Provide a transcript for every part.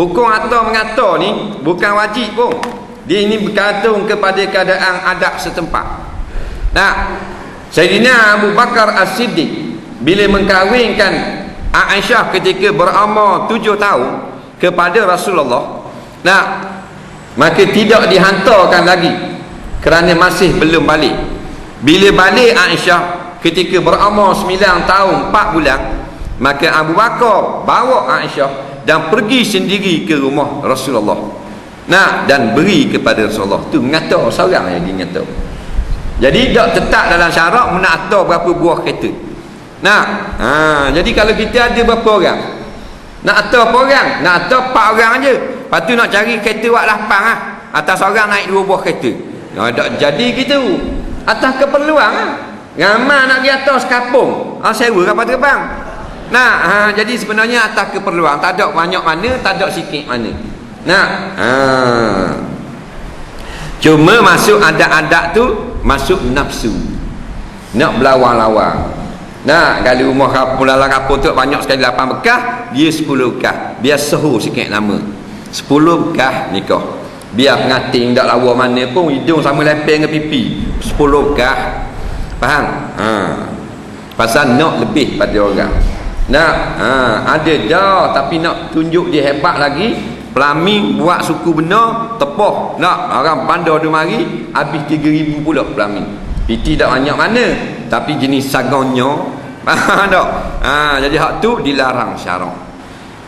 hukum atau mengata ni bukan wajib pun. Dia ini bergantung kepada keadaan adab setempat. Nah Sayyidina Abu Bakar As-Siddiq bila mengkahwinkan Aisyah ketika beramar tujuh tahun kepada Rasulullah nah maka tidak dihantarkan lagi kerana masih belum balik. Bila balik Aisyah ketika beramar sembilan tahun empat bulan maka Abu Bakar bawa Aisyah dan pergi sendiri ke rumah Rasulullah. Nah dan beri kepada Rasulullah. Tu mengata seorang yang dia jadi tak tetap dalam syarat menata berapa buah kereta. Nah ha, jadi kalau kita ada berapa orang? Nak atas apa orang? Nak atas empat orang je. Lepas tu nak cari kereta wak lapang lah atas orang naik dua buah kereta. Nah, tak jadi gitu. Atas keperluan lah ramai nak pergi atas kapung. Ah, sewa kapal terbang nah ha, jadi sebenarnya atas keperluan tak ada banyak mana tak ada sikit mana nah ha. cuma masuk adat-adat tu masuk nafsu nak berlawan-lawan Nah, kalau rumah kapung dalam kapung tu banyak sekali lapan bekah, dia sepuluh bekah. Biar sehu sikit nama. Sepuluh bekah nikah. Biar pengating tak lawa mana pun hidung sama lepeng dengan pipi. Sepuluh bekah. Faham? Ha. Pasal nak lebih pada orang. Nah, ha, ada dah tapi nak tunjuk dia hebat lagi. Pelamin buat suku benar, tepoh. Nak orang bandar dia mari habis 3000 pula pelamin. Piti tak banyak mana tapi jenis sagonnya faham tak? Ha, jadi hak tu dilarang syarak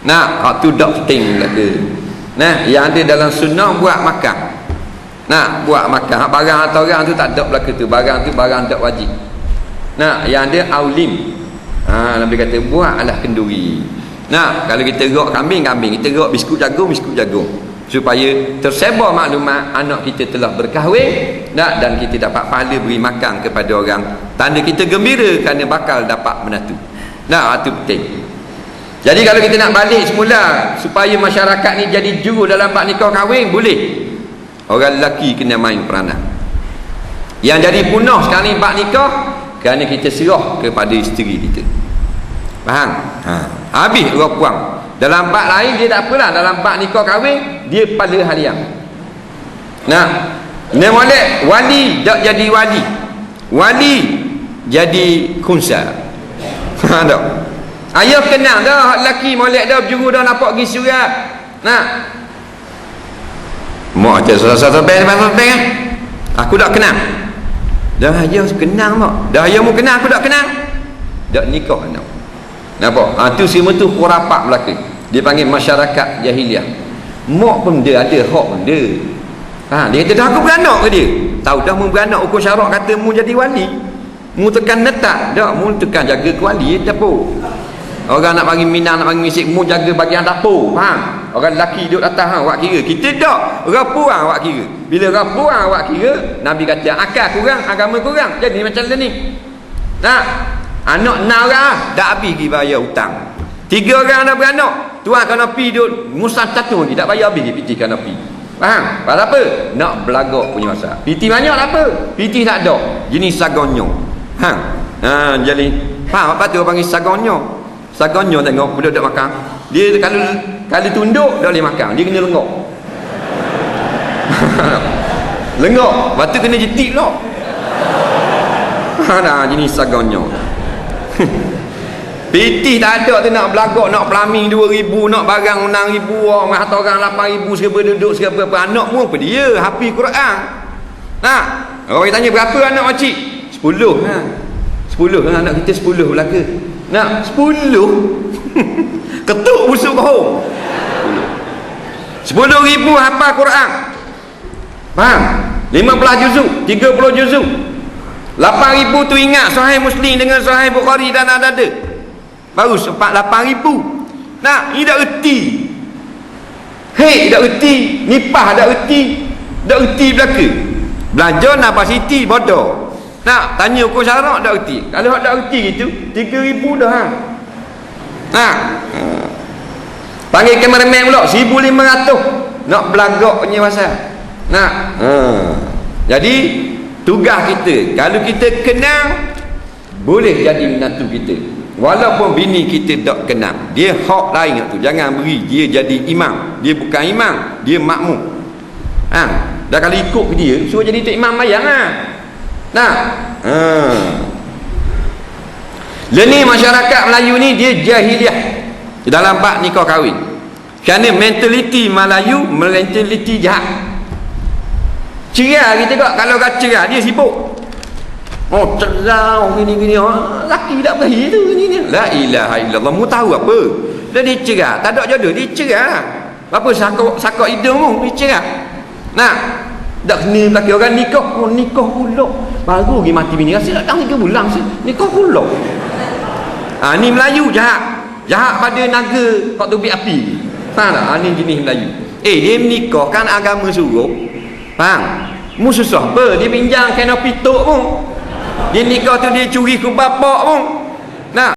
nah hak tu tak penting lagi. Nah yang ada dalam sunnah buat makan. Nah buat makan. Hak barang atau orang tu tak ada belaka tu. Barang tu barang tak wajib. Nah yang ada aulim ha, Nabi kata buat alah kenduri. Nah kalau kita gerak kambing kambing kita gerak biskut jagung biskut jagung. Supaya tersebar maklumat anak kita telah berkahwin nak dan kita dapat pahala beri makan kepada orang. Tanda kita gembira kerana bakal dapat menatu. Nah itu penting. Jadi kalau kita nak balik semula supaya masyarakat ni jadi juru dalam bak nikah kahwin boleh. Orang lelaki kena main peranan. Yang jadi punah sekarang ni bak nikah kerana kita serah kepada isteri kita faham? Ha. habis orang puang dalam bak lain dia tak apalah. Dalam bak nikah kahwin dia pada harian. Nah. Ni molek wali tak jadi wali. Wali jadi kunsa. Ha tak? Ayah kenal dah lelaki molek dah berjuru dah nampak pergi surat nah. Mak bank kan aku tak kenal. Dah ayah kenal mak. Dah ayah mu kenal aku tak kenal. Tak nikah anak nampak? Ha, tu semua tu kurapak belakang. Dia panggil masyarakat jahiliah. Mak pun dia ada hak pun dia. Ha, dia kata dah aku beranak ke dia? Tahu dah mu beranak ukur syarak kata mu jadi wali. Mu tekan letak dah mu tekan jaga kuali dapur. Orang nak bagi minang nak bagi misik mu jaga bagian dapur ha? orang lelaki duduk atas ha, awak kira. Kita tak. Rapuan awak kira. Bila rapuan awak kira Nabi kata akal kurang agama kurang. Jadi macam ni nah anak enam orang dah habis pergi bayar hutang. Tiga orang dah beranak. Tuan kena pi duduk musang tatu lagi tak bayar habis piti kena pi. Faham? Pasal apa? Nak belagak punya masa. Piti banyak lah apa? Piti tak ada. Jenis sagonyo ha ha jadi faham apa tu panggil sagonyo sagonyo tengok budak dak makan. Dia kalau kalau tunduk dah boleh makan. Dia kena lengok. Lengok. Batu kena jetik lo ha dah jenis sagonyo PT tak ada tu nak belagak, nak pelami 2000, nak barang 6000, orang atau orang 8000 serba duduk serba apa anak mu apa dia? Hafiz Quran. Nah, orang tanya berapa anak makcik? 10 ha. 10 kan anak kita 10 belaka. Nak 10. Ketuk busuk kau. 10 ribu hafal Quran. Faham? 15 juzuk, 30 juzuk. 8 ribu tu ingat Sahih Muslim dengan Sahih Bukhari dan ada-ada. Baru sempat 8 ribu. Nak ni dah erti. Hei dah erti. Nipah dah erti. Dah erti belaka. Belajar napa siti bodoh. Nak tanya ukur syarak dah erti. Kalau dah erti gitu 3 ribu dah ha. Nah panggil kameraman pula 1500 nak belagak punya masa nak. Ha. jadi tugas kita kalau kita kenal boleh jadi menantu kita. Walaupun bini kita tak kenal dia hak lain tu. Jangan beri dia jadi imam. Dia bukan imam dia makmum. Ha dah kalau ikut ke dia suruh jadi tok imam bayang ha nah. Ha. Leni masyarakat Melayu ni dia jahiliah. Dalam bab nikah kahwin. Kerana mentaliti Melayu mentaliti jahat. Cerai kita kak kalau kata cerai dia sibuk. Oh cerau gini gini oh, laki tak berhi tu gini ni. La ilaha illallah mu tahu apa? Dia cerai, tak ada jodoh dia cerai. Apa sakok sakok hidung mu dia cerai. Nah, tak kena laki orang nikah oh, nikah pula. Baru pergi mati bini rasa datang 3 bulan sih. Nikah pula. Ha, ni Melayu jahat. Jahat pada naga kau tu api. Faham tak? Ha, ni jenis Melayu. Eh, dia menikah kan agama suruh. Faham? Mu susah apa? Dia pinjam kena pituk pun. Dia nikah tu dia curi ke bapak pun. Nah.